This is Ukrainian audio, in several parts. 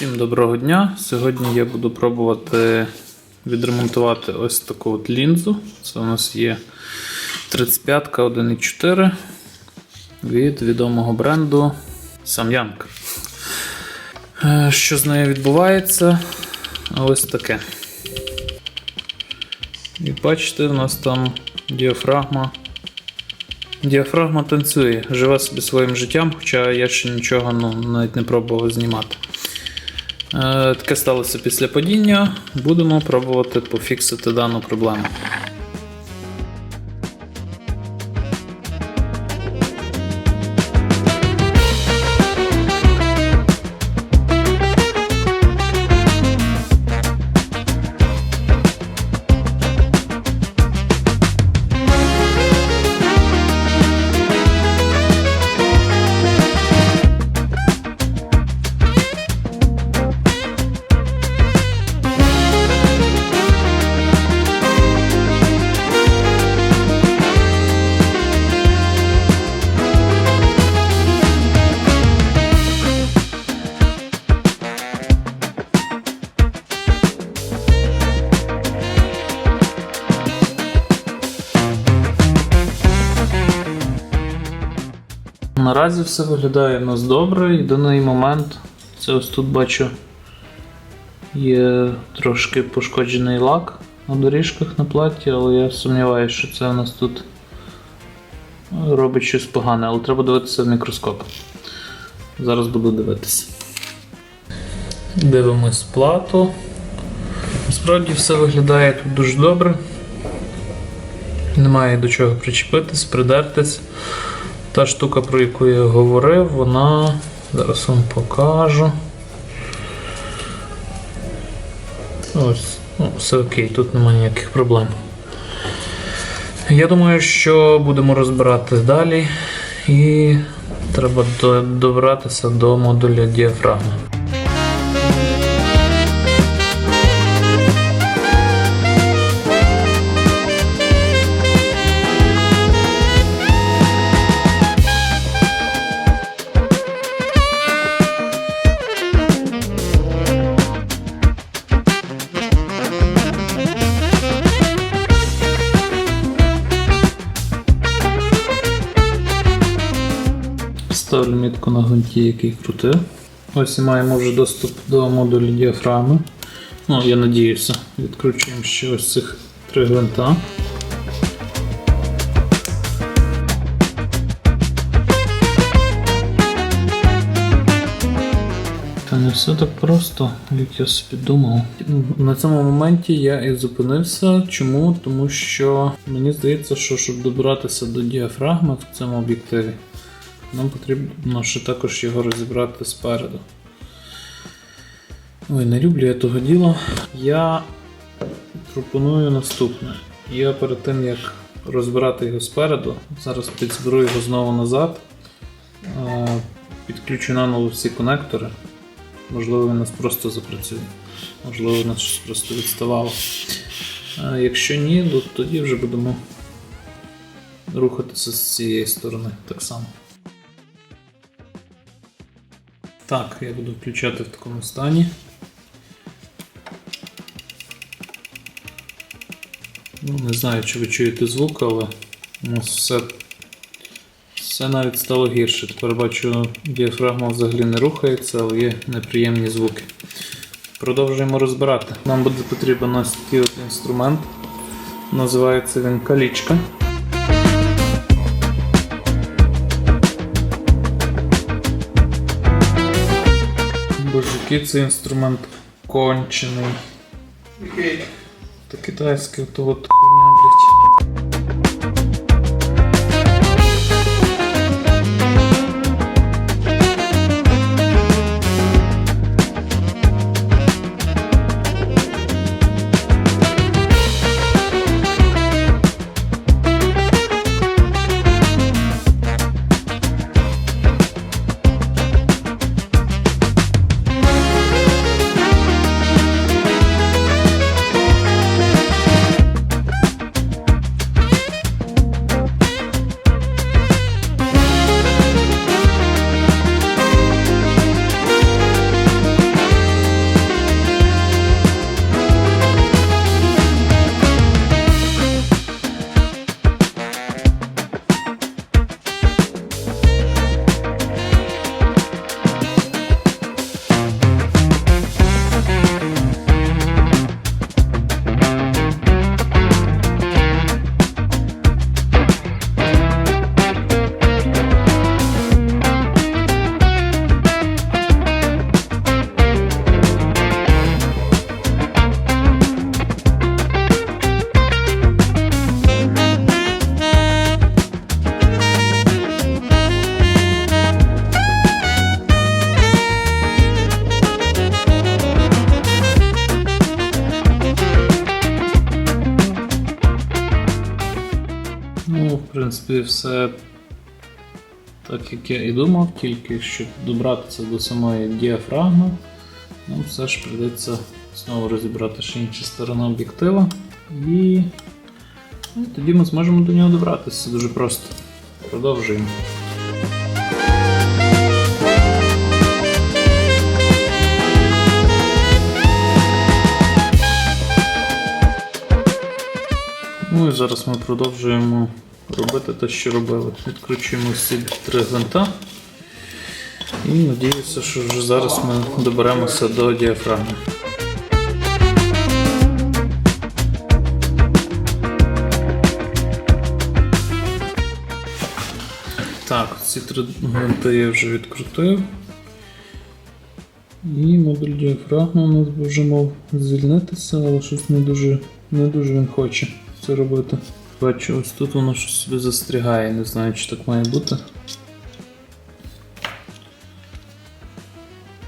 Всім доброго дня! Сьогодні я буду пробувати відремонтувати ось таку от лінзу. Це у нас є 35 1.4 від відомого бренду Samyang. Е, Що з нею відбувається? Ось таке. І бачите, у нас там діафрагма. Діафрагма танцює, живе собі своїм життям, хоча я ще нічого ну, навіть не пробував знімати. Е, Таке сталося після падіння. Будемо пробувати пофіксити дану проблему. Наразі все виглядає в нас добре. Єдиний момент, це ось тут бачу, є трошки пошкоджений лак на доріжках на платі, але я сумніваюся, що це у нас тут робить щось погане, але треба дивитися в мікроскоп. Зараз буду дивитися. Дивимось плату. Насправді все виглядає тут дуже добре. Немає до чого причепитись, придертись. Та штука, про яку я говорив, вона. Зараз вам покажу. Ось, ну, все окей, тут немає ніяких проблем. Я думаю, що будемо розбирати далі і треба добратися до модуля діафрагми. Мітку на гвинті, який крутив. Ось і маємо вже доступ до модулю діафрагми. Ну, я надіюся, відкручуємо ще ось цих три гвинта. Та не все так просто, як я собі думав. На цьому моменті я і зупинився. Чому? Тому що мені здається, що щоб добратися до діафрагми в цьому об'єктиві, нам потрібно ще також його розібрати спереду. Ой, не люблю я того діла. Я пропоную наступне. Я перед тим як розбирати його спереду, зараз підзберу його знову назад, підключу наново всі конектори. Можливо, він нас просто запрацює. Можливо, нас щось просто відставало. А якщо ні, то тоді вже будемо рухатися з цієї сторони так само. Так, я буду включати в такому стані. Ну, не знаю, чи ви чуєте звук, але у нас все, все навіть стало гірше. Тепер бачу, діафрагма взагалі не рухається, але є неприємні звуки. Продовжуємо розбирати. Нам буде потрібен ось такий от інструмент. Називається він калічка. Який це інструмент кончений. Та китайський то от хуйня, принципі, все так, як я і думав, тільки щоб добратися до самої діафрагми, нам все ж прийдеться знову розібрати ще іншу сторону об'єктива. І і тоді ми зможемо до нього добратися. Це дуже просто. Продовжуємо. Ну і зараз ми продовжуємо робити те, що робили. Відкручуємо всі три гвинта. І надіюся, що вже зараз ми доберемося до діафрагми. Так, ці три гвинти я вже відкрутив. І модуль діафрагми у нас вже мав звільнитися, але щось не дуже, не дуже він хоче це робити. Бачу, ось тут воно щось собі застрягає, не знаю, чи так має бути.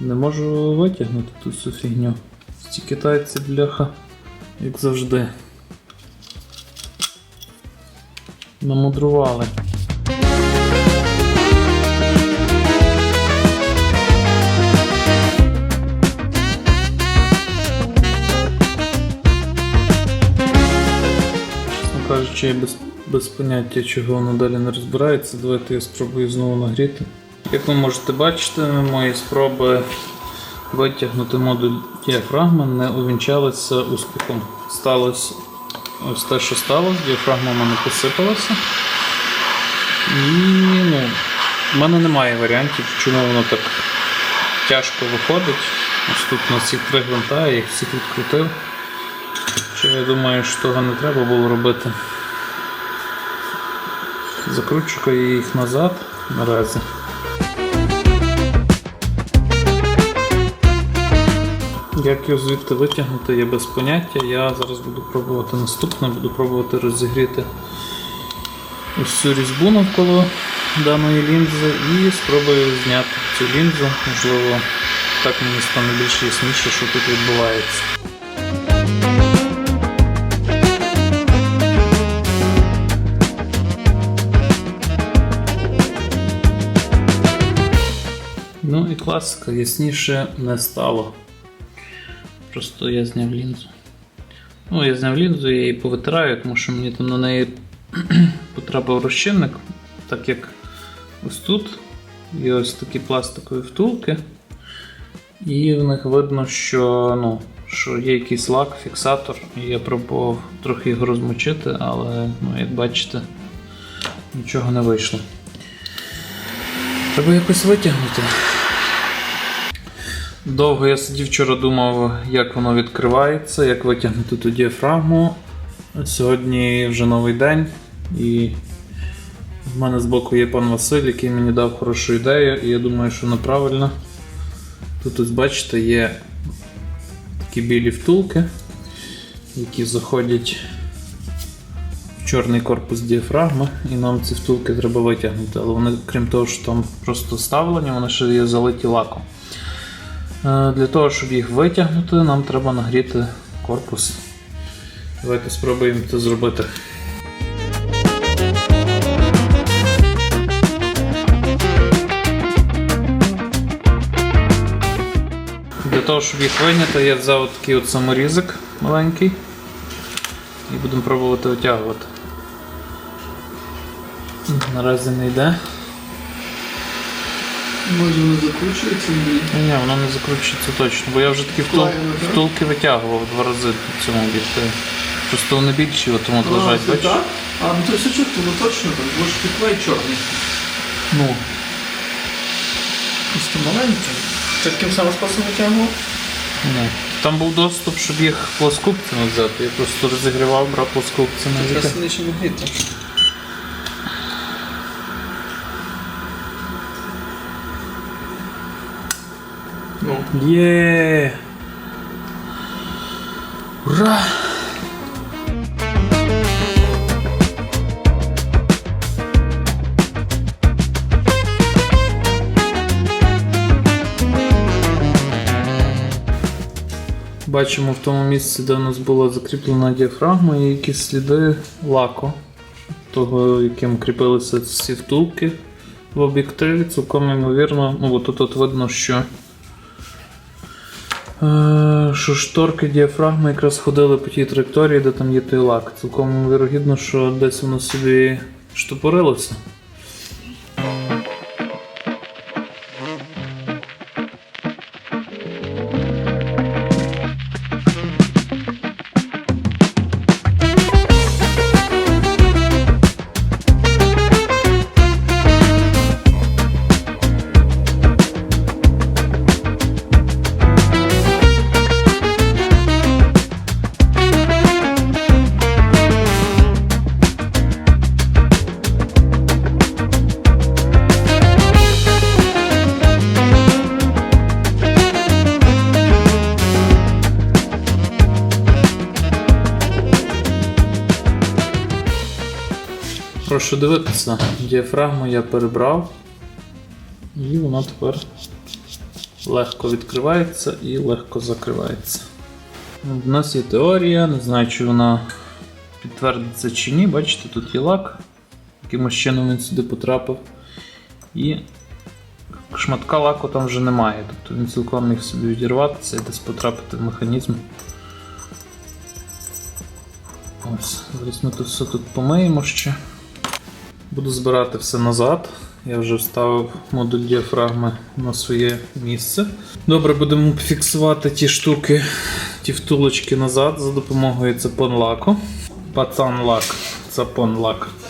Не можу витягнути ту всю фігню. Ці китайці бляха, як завжди. Намудрували. Кажучи, я без, без поняття, чого воно далі не розбирається. Давайте я спробую знову нагріти. Як ви можете бачити, мої спроби витягнути модуль діафрагми не увінчалися успіхом. Сталося ось те, що сталося, діафрагма в мене посипалася. І ну, в мене немає варіантів, чому воно так тяжко виходить. Ось тут на ці три гвинта, я їх всіх відкрутив. Що я думаю, що того не треба було робити. Закручу я їх назад наразі. Як його звідти витягнути, я без поняття. Я зараз буду пробувати наступне, буду пробувати розігріти ось цю різьбу навколо даної лінзи і спробую зняти цю лінзу. Можливо, так мені стане більш ясніше, що тут відбувається. Класика, ясніше не стало. Просто я зняв лінзу. Ну, я зняв лінзу, я її повитираю, тому що мені там на неї потрапив розчинник, так як ось тут є ось такі пластикові втулки. І в них видно, що, ну, що є якийсь лак, фіксатор, і я пробував трохи його розмочити, але, ну, як бачите, нічого не вийшло. Треба якось витягнути. Довго я сидів вчора думав, як воно відкривається, як витягнути ту діафрагму. Сьогодні вже новий день, і в мене збоку є пан Василь, який мені дав хорошу ідею, і я думаю, що вона правильна. Тут ось бачите, є такі білі втулки, які заходять в чорний корпус діафрагми, і нам ці втулки треба витягнути. Але вони, крім того, що там просто вставлені, вони ще є залиті лаком. Е, Для того, щоб їх витягнути, нам треба нагріти корпус. Давайте спробуємо це зробити. Для того, щоб їх вийняти, я взяв такий от саморізик маленький і будемо пробувати витягувати. Наразі не йде. Може не закручується ні. Ні, воно не закручується точно, бо я вже такі втул... Так? втулки витягував два рази в цьому об'єктиві. Просто вони більші, от тому от лежать, це бачиш? так? А, ну то все чітко, ну точно так, бо ж ти чорний. Ну, Просто маленький. Ти таким самим способом витягував? ні. Там був доступ, щоб їх плоскупцями взяти. Я просто розігрівав, брав плоскупцями. Якраз не гріти. Ну, Є. Ура! Бачимо в тому місці, де у нас була закріплена діафрагма, є якісь сліди лаку. того, яким кріпилися ці втулки в об'єктиві, цілком ймовірно, ну бо тут от видно, що, що шторки діафрагми якраз ходили по тій траєкторії, де там є той лак. Цілком вірогідно, що десь воно собі штопорилося. Прошу дивитися, діафрагму я перебрав, і вона тепер легко відкривається і легко закривається. У нас є теорія, не знаю, чи вона підтвердиться чи ні. Бачите, тут є лак, якимось чином він сюди потрапив. І шматка лаку там вже немає. Тобто він цілком міг собі відірватися і десь потрапити в механізм. Ось, зараз ми тут все тут помиємо ще. Буду збирати все назад. Я вже вставив модуль діафрагми на своє місце. Добре, будемо фіксувати ті штуки, ті втулочки назад за допомогою цепонлаку. Пацан-лак. Цапон-лак. Що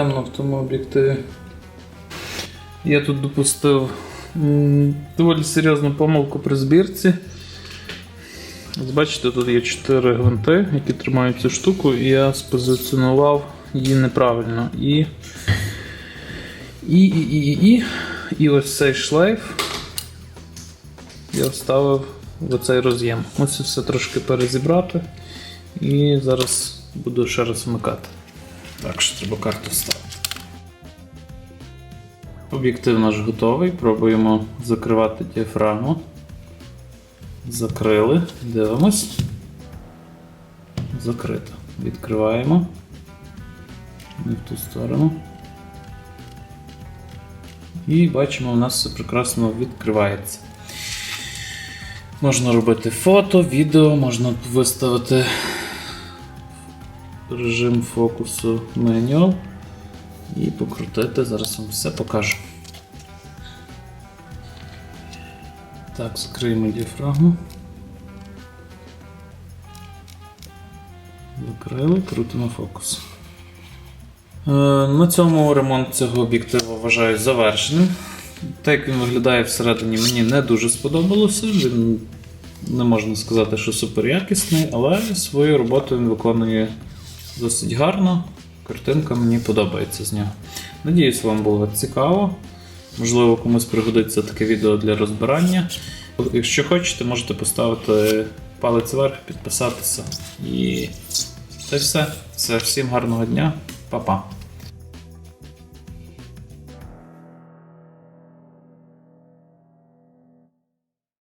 темно в тому об'єктиві. Я тут допустив доволі серйозну помилку при збірці. Ось Бачите, тут є 4 гвинти, які тримають цю штуку, і я спозиціонував її неправильно. І, і, і, і, і, і, і ось цей шлейф я вставив в оцей роз'єм. Мусив все трошки перезібрати. І зараз буду ще раз вмикати. Так що треба карту вставити. Об'єктив наш готовий. Пробуємо закривати діафрагму. Закрили. Дивимось. Закрито. Відкриваємо. Не в ту сторону. І бачимо, у нас все прекрасно відкривається. Можна робити фото, відео, можна виставити режим фокусу меню і покрутити. Зараз вам все покажу. Так, закриємо діафрагму. Закрили, крутимо фокус. Е, На цьому ремонт цього об'єктиву вважаю завершеним. Так як він виглядає всередині, мені не дуже сподобалося. Він не можна сказати, що супер якісний, але свою роботу він виконує досить гарно. Картинка мені подобається з нього. Надіюсь, вам було цікаво. Можливо, комусь пригодиться таке відео для розбирання. Якщо хочете, можете поставити палець вверх, підписатися. І це все. Все, всім гарного дня, Па-па.